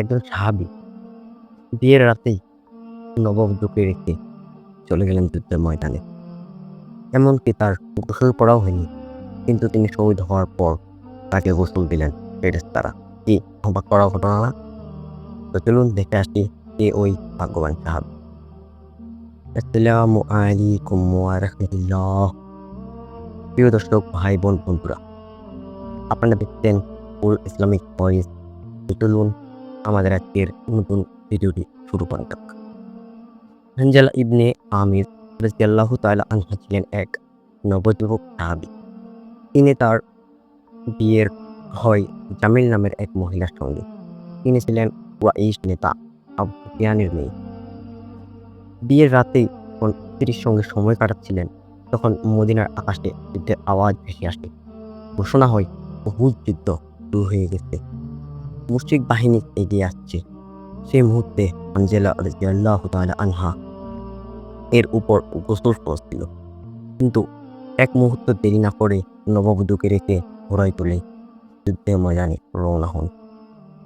একজন সাহাবী বিয়ের রাতেই নববধূকে রেখে চলে গেলেন যুদ্ধের ময়দানে। এমনকি তার গোসল পড়াও হয়নি, কিন্তু তিনি শহীদ হওয়ার পর তাকে গোসল দিলেন ফেরেশতারা। কি অবাক করা ঘটনা না? তো চলুন দেখে আসি কে ওই ভাগ্যবান সাহাবী। আসসালামু আলাইকুম রাহমাতুল্লাহ। প্রিয় দর্শক, ভাই, বোন, বন্ধুরা, আপনারা দেখছেন ফুল ইসলামিক ভয়েস। চলুন আমাদের আজকের নতুন ভিডিওটি শুরু করা যাক। হানজালা ইবনে আমির রাজিয়াল্লাহু তাআলা আনহা ছিলেন এক নবযুবক সাহাবী। তিনি তার বিয়ের হয় জামিল নামের এক মহিলার সঙ্গে। তিনি ছিলেন ওয়াইশ নেতা আবু মেয়ে। বিয়ের রাতেই যখন স্ত্রীর সঙ্গে সময় কাটাচ্ছিলেন, তখন মদিনার আকাশে যুদ্ধের আওয়াজ ভেসে আসে। ঘোষণা হয়, বহু যুদ্ধ শুরু হয়ে গেছে। মুশরিক বাহিনী এগিয়ে আসছে। সেই মুহূর্তে আনহা এর উপর গোসল পড়ছিল কিন্তু এক মুহূর্ত দেরি না করে নববধূকে রেখে ঘোড়ায় তুলে যুদ্ধের ময়দানে রওনা হন।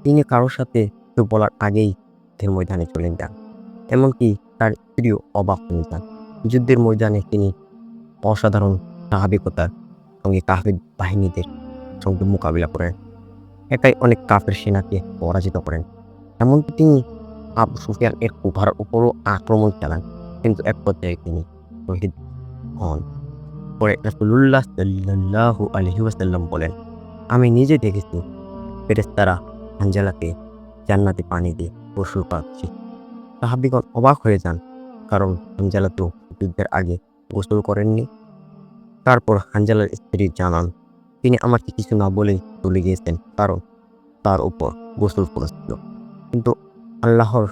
তিনি কারোর সাথে কিছু বলার আগেই যুদ্ধের ময়দানে চলে যান, এমনকি তার স্ত্রীও অবাক হয়ে যান। যুদ্ধের ময়দানে তিনি অসাধারণ স্বাভাবিকতার সঙ্গে কাফের বাহিনীদের সঙ্গে মোকাবিলা করেন। একাই অনেক কাফের সেনাকে পরাজিত করেন। এমনকি তিনি আবু সুফিয়ান এর কুভার উপরও আক্রমণ চালান, কিন্তু এক পর্যায়ে তিনি শহীদ হন। পরে রাসুলুল্লাহ সাল্লাহু আলহি ওয়াসাল্লাম বলেন, আমি নিজে দেখেছি ফেরেস্তারা হাঞ্জালাকে জান্নাতে পানি দিয়ে পশুর পাচ্ছি সাহাবিগণ অবাক হয়ে যান, কারণ হাঞ্জালা তো যুদ্ধের আগে গোসল করেননি। তারপর হাঞ্জালার স্ত্রী জানান তিনি আমাকে কিছু না বলে চলে গিয়েছেন, কারণ তার উপর গোসল করেছিল। কিন্তু আল্লাহর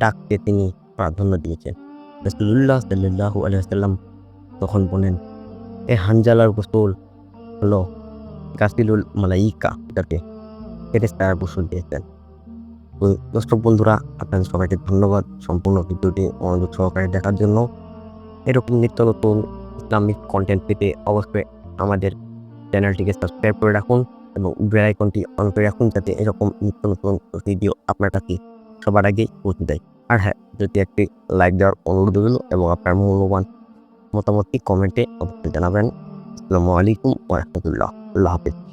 ডাককে তিনি প্রাধান্য দিয়েছেন। রসুল্লাহ সাল্লাহু আলহাম তখন বলেন, এ হানজালার গোসল হলো গাছিলুল মালাইকা এটাকে ফেরেস্তার গোসল দিয়েছেন। দর্শক বন্ধুরা, আপনাদের সবাইকে ধন্যবাদ সম্পূর্ণ ভিডিওটি মনোযোগ সহকারে দেখার জন্য। এরকম নিত্য নতুন ইসলামিক কন্টেন্ট পেতে অবশ্যই আমাদের চ্যানেলটিকে সাবস্ক্রাইব করে রাখুন এবং বেল আইকনটি অন করে রাখুন যাতে এরকম নিত্য নতুন ভিডিও আপনার কাছে সবার আগেই পৌঁছে দেয় আর হ্যাঁ যদি একটি লাইক দেওয়ার অনুরোধ রইল এবং আপনার মূল্যবান মতামতটি কমেন্টে অবশ্যই জানাবেন। আসসালামু আলাইকুম ওরহমতুল্লাহ আল্লাহ হাফিজ।